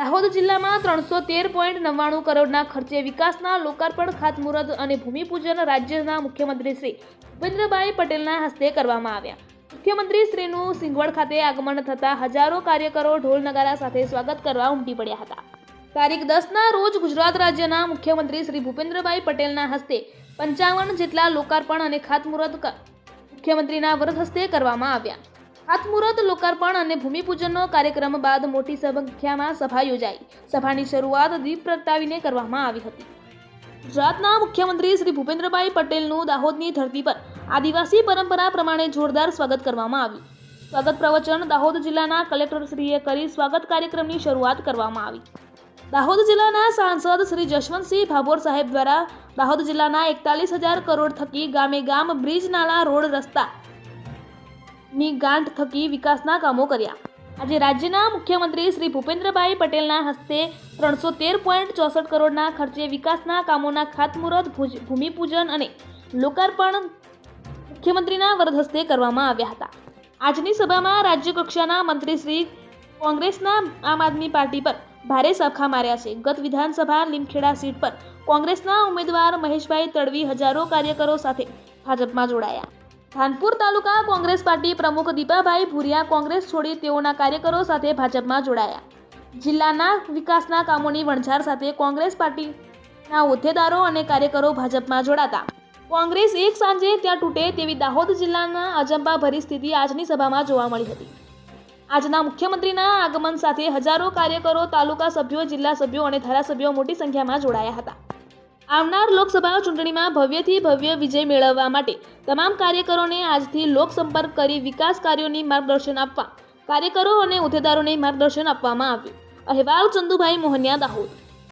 દાહોદ જિલ્લામાં ત્રણસો તેર પોઈન્ટ નવ્વાણું કરોડના ખર્ચે વિકાસના લોકાર્પણ, ખાતમુહૂર્ત અને ભૂમિપૂજન રાજ્યના મુખ્યમંત્રી શ્રી ભૂપેન્દ્રભાઈ પટેલના હસ્તે કરવામાં આવ્યા. મુખ્યમંત્રી શ્રીનું સિંગવડ ખાતે આગમન થતાં હજારો કાર્યકરો ઢોલ નગારા સાથે સ્વાગત કરવા ઉમટી પડ્યા હતા. તારીખ દસના રોજ ગુજરાત રાજ્યના મુખ્યમંત્રી શ્રી ભૂપેન્દ્રભાઈ પટેલના હસ્તે પંચાવન જેટલા લોકાર્પણ અને ખાતમુહૂર્ત મુખ્યમંત્રીના વરદ હસ્તે કરવામાં આવ્યા. ખાતમુહૂર્ત લોકાર્પણ અને ભૂમિપૂજનનો કાર્યક્રમ બાદ મોટી સંખ્યામાં સભા યોજાઈ. સભાની શરૂઆત દીપ પ્રગટાવીને કરવામાં આવી હતી. ગુજરાતના મુખ્યમંત્રી શ્રી ભૂપેન્દ્રભાઈ પટેલનું દાહોદની ધરતી પર આદિવાસી પરંપરા પ્રમાણે જોરદાર સ્વાગત કરવામાં આવ્યું. સ્વાગત પ્રવચન દાહોદ જિલ્લાના કલેક્ટરશ્રીએ કરી સ્વાગત કાર્યક્રમની શરૂઆત કરવામાં આવી. દાહોદ જિલ્લાના સાંસદ શ્રી જશવંતસિંહ ભાભોર સાહેબ દ્વારા દાહોદ જિલ્લાના એકતાલીસ હજાર કરોડ થકી ગામે ગામ બ્રિજ નાલા રોડ રસ્તા ની ગાંઠ થકી વિકાસના કામો કર્યા. આજે રાજ્યના મુખ્યમંત્રી શ્રી ભૂપેન્દ્રભાઈ પટેલના હસ્તે ત્રણસો તેર પોઈન્ટ ચોસઠ કરોડના ખર્ચે વિકાસના કામોના ખાતમુહૂર્ત ભૂમિપૂજન અને લોકાર્પણ મુખ્યમંત્રીના વરદ હસ્તે કરવામાં આવ્યા હતા. આજની સભામાં રાજ્યકક્ષાના મંત્રી શ્રી, કોંગ્રેસના આમ આદમી પાર્ટી પર ભારે સખા માર્યા છે. ગત વિધાનસભા લીમખેડા સીટ પર કોંગ્રેસના ઉમેદવાર મહેશભાઈ તડવી હજારો કાર્યકરો સાથે ભાજપમાં જોડાયા. ધાનપુર તાલુકા કોંગ્રેસ પાર્ટી પ્રમુખ દીપાભાઈ ભુરિયા કોંગ્રેસ છોડી તેઓના કાર્યકરો સાથે ભાજપમાં જોડાયા. જિલ્લાના વિકાસના કામોની વણઝાર સાથે કોંગ્રેસ પાર્ટીના હોદ્દેદારો અને કાર્યકરો ભાજપમાં જોડાતા. કોંગ્રેસ એક સાંજે ત્યાં તૂટે તેવી દાહોદ જિલ્લાના અજંબા ભરી સ્થિતિ આજની સભામાં જોવા મળી હતી. આજના મુખ્યમંત્રીના આગમન સાથે હજારો કાર્યકરો તાલુકા સભ્યો, જિલ્લા સભ્યો અને ધારાસભ્યો મોટી સંખ્યામાં જોડાયા હતા. આવનાર લોકસભા ચૂંટણીમાં ભવ્યથી ભવ્ય વિજય મેળવવા માટે તમામ કાર્યકરોને આજથી લોકસંપર્ક કરી વિકાસ કાર્યોની માર્ગદર્શન આપવા કાર્યકરો અને હોદ્દેદારોને માર્ગદર્શન આપવામાં આવ્યું. અહેવાલ ચંદુભાઈ મોહનિયા, દાહોદ.